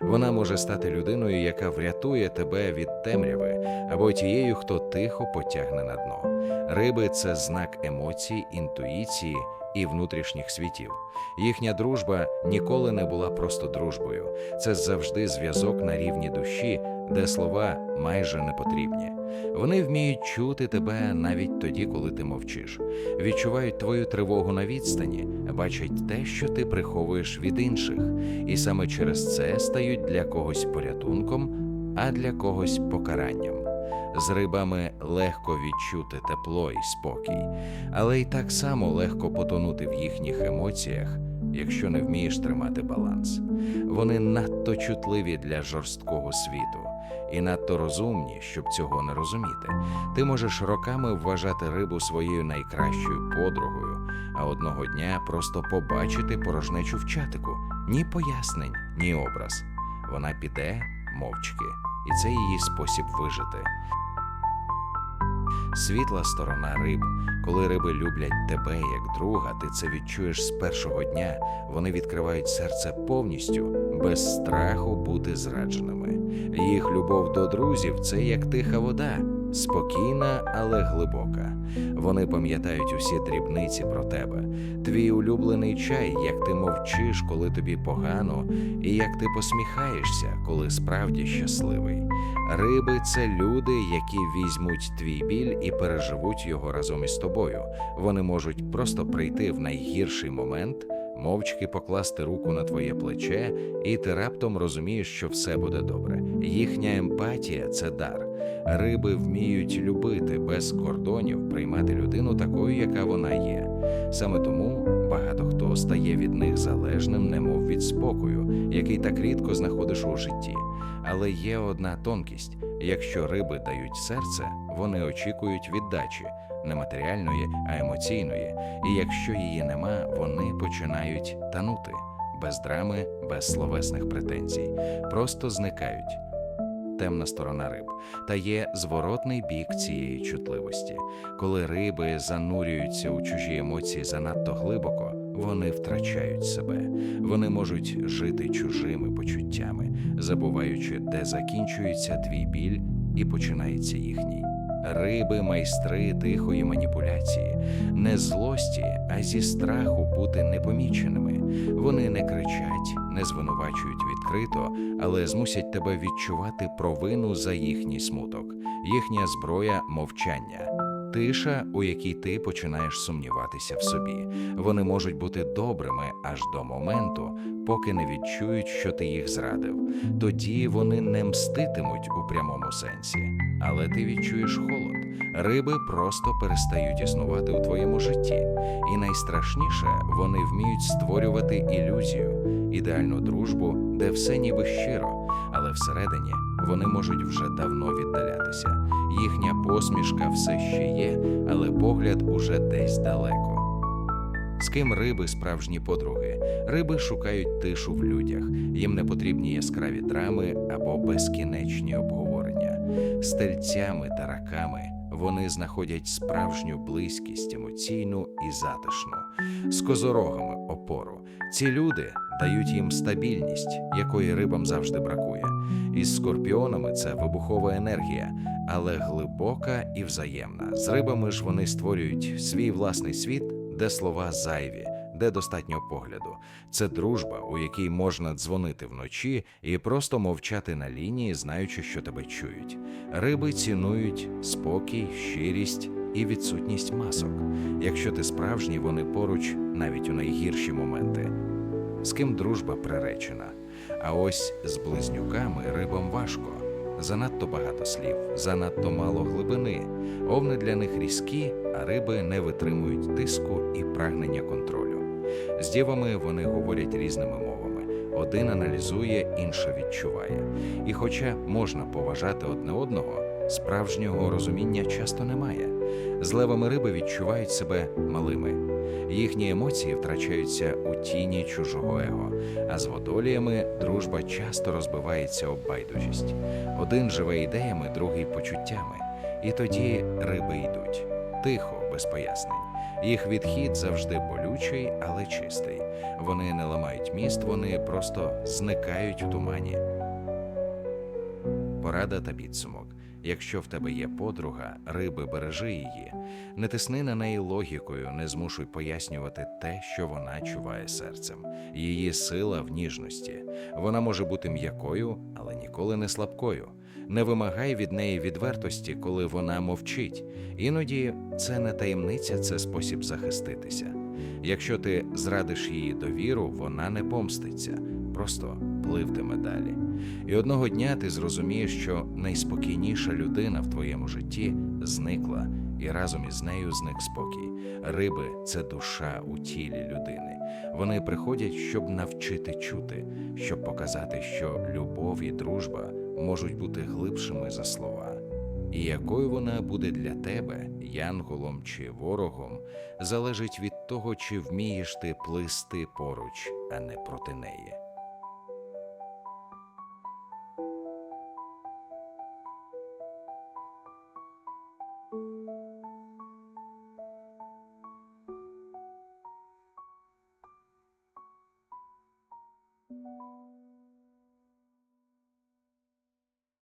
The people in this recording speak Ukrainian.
Вона може стати людиною, яка врятує тебе від темряви, або тією, хто тихо потягне на дно. Риби це знак емоцій, інтуїції і внутрішніх світів. Їхня дружба ніколи не була просто дружбою. Це завжди зв'язок на рівні душі, де слова майже не потрібні. Вони вміють чути тебе навіть тоді, коли ти мовчиш, відчувають твою тривогу на відстані, бачать те, що ти приховуєш від інших, і саме через це стають для когось порятунком, а для когось покаранням. З рибами легко відчути тепло і спокій, але й так само легко потонути в їхніх емоціях, якщо не вмієш тримати баланс. Вони надто чутливі для жорсткого світу і надто розумні, щоб цього не розуміти. Ти можеш роками вважати рибу своєю найкращою подругою, а одного дня просто побачити порожнечу в чатику, ні пояснень, ні образ. Вона піде мовчки, і це її спосіб вижити. Світла сторона риб. Коли риби люблять тебе як друга, ти це відчуєш з першого дня. Вони відкривають серце повністю, без страху бути зрадженими. Їх любов до друзів це як тиха вода, спокійна, але глибока. Вони пам'ятають усі дрібниці про тебе. Твій улюблений чай, як ти мовчиш, коли тобі погано, і як ти посміхаєшся, коли справді щасливий. Риби це люди, які візьмуть твій біль і переживуть його разом із тобою. Вони можуть просто прийти в найгірший момент, мовчки покласти руку на твоє плече, і ти раптом розумієш, що все буде добре. Їхня емпатія це дар. Риби вміють любити без кордонів, приймати людину такою, яка вона є. Саме тому багато хто стає від них залежним, немов від спокою, який так рідко знаходиш у житті. Але є одна тонкість: якщо риби дають серце, вони очікують віддачі не матеріальної, а емоційної. І якщо її нема, вони починають танути без драми, без словесних претензій, просто зникають. Темна сторона риб та є зворотний бік цієї чутливості. Коли риби занурюються у чужі емоції занадто глибоко, вони втрачають себе. Вони можуть жити чужими почуттями, забуваючи, де закінчується твій біль і починається їхній. Риби майстри тихої маніпуляції, не злості, а зі страху бути непоміченими. Вони не кричать, не звинувачують відкрито, але змусять тебе відчувати провину за їхній смуток, їхня зброя мовчання. Тиша, у якій ти починаєш сумніватися в собі. Вони можуть бути добрими аж до моменту, поки не відчують, що ти їх зрадив. Тоді вони не мститимуть у прямому сенсі, але ти відчуєш холод. Риби просто перестають існувати у твоєму житті. І найстрашніше, вони вміють створювати ілюзію, ідеальну дружбу, де все ніби щиро, але всередині вони можуть вже давно віддалятися. Їхня посмішка все ще є, але погляд уже десь далеко. З ким риби справжні подруги? Риби шукають тишу в людях. Їм не потрібні яскраві драми або безкінечні обговорення. З тельцями та раками вони знаходять справжню близькість емоційну і затишну. З козорогами опору. Ці люди дають їм стабільність, якої рибам завжди бракує. Із скорпіонами це вибухова енергія, але глибока і взаємна. З рибами ж вони створюють свій власний світ, де слова зайві, де достатньо погляду. Це дружба, у якій можна дзвонити вночі і просто мовчати на лінії, знаючи, що тебе чують. Риби цінують спокій, щирість і відсутність масок. Якщо ти справжній, вони поруч навіть у найгірші моменти. З ким дружба приречена. А ось з близнюками рибам важко. Занадто багато слів, занадто мало глибини. Овни для них різкі, а риби не витримують тиску і прагнення контролю. З дівами вони говорять різними мовами. Один аналізує, інша відчуває. І хоча можна поважати одне одного, справжнього розуміння часто немає. З левами риби відчувають себе малими. Їхні емоції втрачаються у тіні чужого его, а з водоліями дружба часто розбивається об байдужість. Один живе ідеями, другий почуттями. І тоді риби йдуть. тихо, без пояснень. Їх відхід завжди болючий, але чистий. Вони не ламають міст, вони просто зникають у тумані. Порада та підсумок. Якщо в тебе є подруга, риби бережи її, не тисни на неї логікою, не змушуй пояснювати те, що вона чуває серцем. Її сила в ніжності. Вона може бути м'якою, але ніколи не слабкою. Не вимагай від неї відвертості, коли вона мовчить. Іноді це не таємниця, це спосіб захиститися. Якщо ти зрадиш її довіру, вона не помститься, просто пливтиме далі. І одного дня ти зрозумієш, що найспокійніша людина в твоєму житті зникла, і разом із нею зник спокій. Риби це душа у тілі людини. Вони приходять, щоб навчити чути, щоб показати, що любов і дружба можуть бути глибшими за слова. І якою вона буде для тебе, янголом чи ворогом, залежить від того, чи вмієш ти плисти поруч, а не проти неї.